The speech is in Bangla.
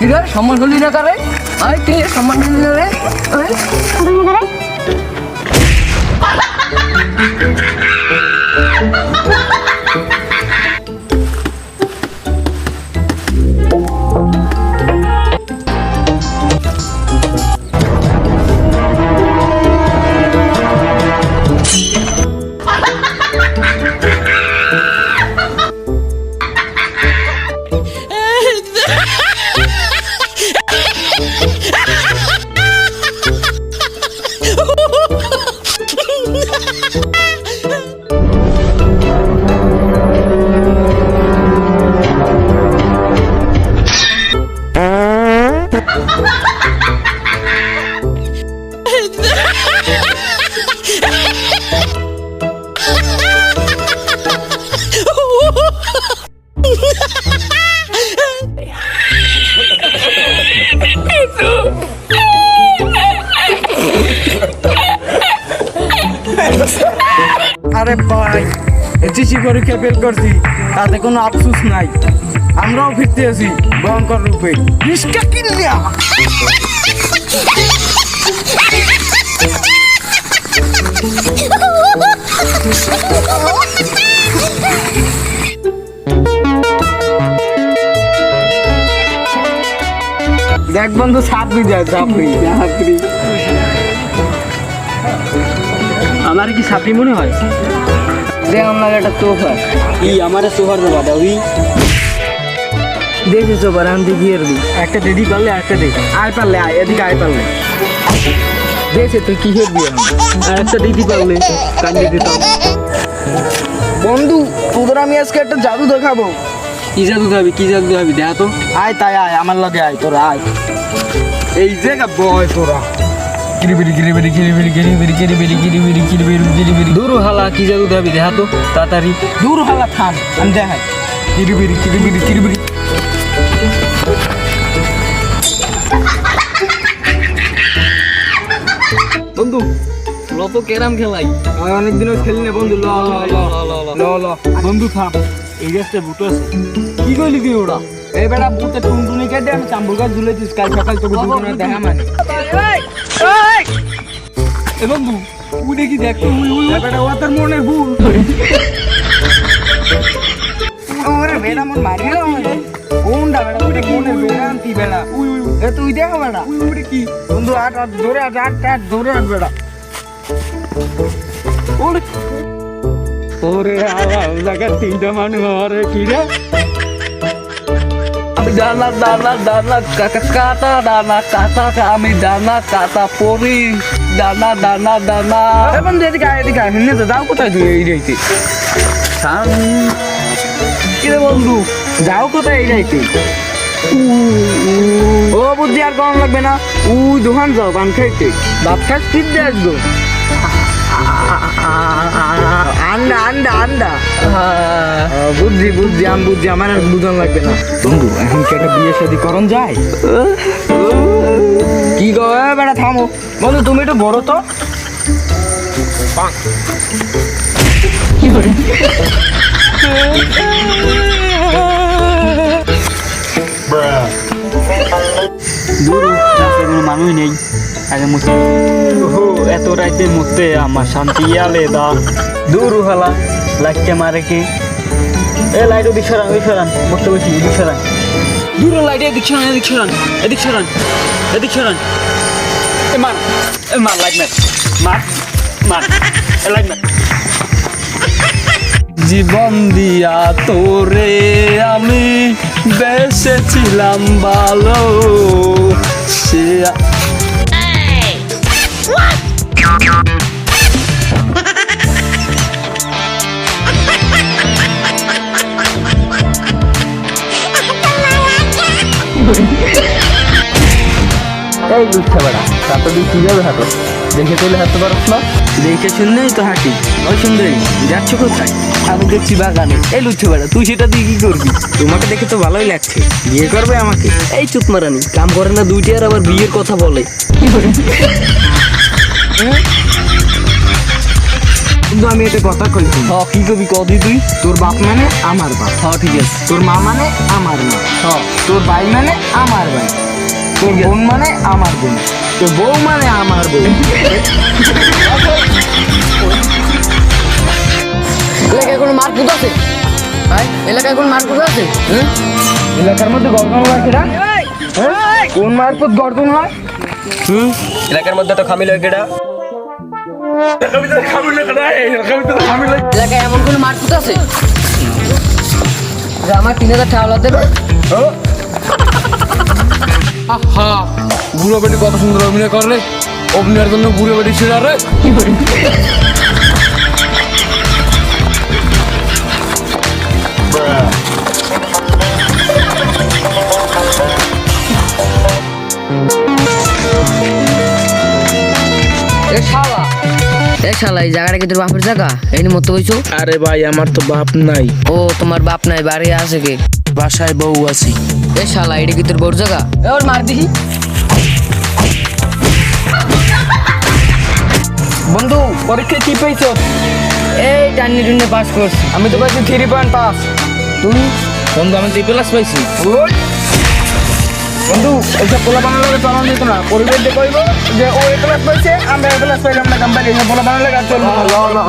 কিরে সম্মান করলি না কারে আয় তুই সম্মান করলি না রে আয়। আরে ভাই এসএসসি পরীক্ষা ফেল করছি, তাতে কোনো আফসোস নাই। আমরাও ফিরতে আছি, ভয়ঙ্কর রূপে। রিস্কা কিনলিয়া। দেখ বন্ধু ছাপড়ি যায় ছাপড়ি ছাপড়ি আমার কি সাপড়ি মনে হয়? দেখ আমার একটা তোফা ই আমার সোহার দেবা দাবি দেখেছ বারান্দি গিয়ে রবি একটা দিদি পারলে একটা দে। আয় পারলে আয় এদিকে আয় পারলে। দেখে তুই কি এখন? আর একটা দিদি পারলে। কান্দি দিতাম বন্ধু তোদের আমি আজকে একটা জাদু দেখাবো। কি জাদু খাবি কি জাদু খাবি দেখা তো। আয় তাই আয় আমার লগে আয় তোরা আয়। এই জায়গা বয় তোরা। দূর হালা কি জাদু খাবি দেখা তো তাড়াতাড়ি। দূর হালা থাম আমি দেখাই। কিরিবিরি কিরিবিরি কিরিবিরি। বন্ধু লত কেরাম খেলাই। আমি অনেকদিনও খেলি না বন্ধু ল ল ল ল ল বন্ধু থাম এই গাছটা বুটো আছে। কি করলি তুই ওরা? এই বেটা বুতে টুনটুনি কেটে আমি চাম্বুর গাছ ঝুলেছিস কাল সকাল তোকে দেখা মানে। এ বন্ধু উড়ে কি দেখ। তো উই উই। বেটা ও তোর মনের ভুল। ওরে বেটা মন কোনটা বেটা? বেড়ান্তি বেটা? উই উই এ তুই দেখো বেটা। উই উই কি? বন্ধু আট আট ধরে আট আট আট ধরে আট বেটা। ওরে ওরে আওয়াজ লাগা তিনটা মানুষ আরে কি রে? আমি ডানা ডানা ডানা কাটা কাটা ডানা কাটা আমি ডানা কাটা পড়ি ডানা ডানা ডানা এ বন্ধু এদিকে এদিকে হিন্নে তো যাও কোথায় তুই এই রাইতে কি রে বন্ধু যাও কোথায় এই রাইতে ও বুদ্ধি আর কম লাগবে না। উই দোকান যাও পান খাইতে। ভাত ঠিক দিয়ে আসব আন্ডা আন্ডা আন্ডা আহ, বুদ্ধি বুদ্ধি আমি বুদ্ধি আমার আর বুঝন লাগবে না। বন্ধু এখন কি একটা বিয়ে শাদি করন যায়? কি গো বেটা থামো। বন্ধু তুমি একটু বড় তো। দূর রাস্তায় কোনো মানুষ নেই। আগে আমার শান্তি আলে দা। দূর হালা লাইটকে মারে কি? এ লাইট ওদিক সরান ওই সরান বসতে বসি এদিক সরান। দূর লাইট এদিক সরান এদিক সরান এদিক সরান এদিক সরান। এ মার এ মার লাইট মার মার মার এ লাইট মার। জীবন দিয়া তোরে আমি বেসেছিলাম ভালো সে এই লুচ্ছা বেড়া তাতে তুই কীভাবে হাঁটো? দেখে চলে হাঁটতে পারছ না? দেখে শুনলেই তো হাঁটি। ওই সুন্দরী যাচ্ছ কোথায়? আমি দেখছি বাগানে। এই লুচ্ছা বেড়া তুই সেটা দিয়ে কি করবি? তোমাকে দেখে তো ভালোই লাগছে। বিয়ে করবে আমাকে? এই চুপ মারানি কাম করে না দুইটি আর আবার বিয়ের কথা বলে। বন্ধু আমি এটা কথা কইছি হ কি কবি কদি তুই? তোর বাপ মানে আমার বাপ। হ ঠিক আছে। তোর মা মানে আমার মা। হ। তোর ভাই মানে আমার ভাই। তোর বোন মানে আমার বোন। তোর বউ মানে আমার বউ। এলাকায় কোনো মারকুট আছে? ভাই এলাকায় কোনো মারকুট আছে? হুম? এলাকার মধ্যে গর্দন হয় কিনা হ্যাঁ? কোন মারফত গর্দন হয়? এলাকার মধ্যে তো খামিল হয়ে গেটা এলাকায় এমন কোনো মারকুট আছে? আমার তিন হাজার টাকা দেবে? হ্যাঁ বুড়ো বেটি কত সুন্দর অভিনয় করলে? অভিনয়ের জন্য বুড়ো বেটি ছিল রে। শালা এই জায়গাটা কি তোর বাপের জায়গা? এই নিয়ে মতো বইছো? আরে ভাই আমার তো বাপ নাই। ও তোমার বাপ নাই বাড়ি আছে কে? বাসায় বউ আছি। এ শালা এটা কি তোর বউর জায়গা? এ ওর মার দিহি। বন্ধু পরীক্ষায় কি পেয়েছ? এই টান্নি টুন্নি পাস করছি। আমি তো পাইছি থ্রি পয়েন্ট পাঁচ তুই বন্ধু আমি তো প্লাস পাইছি। বন্ধু, এইসব পোলা বানালে চলন দিত না। পরিবেশ দিয়ে কইব যে ও এ ক্লাস পাইছে, আমরা এ ক্লাস পাইলাম না কোম্পানি পোলা বানালে চলবো না।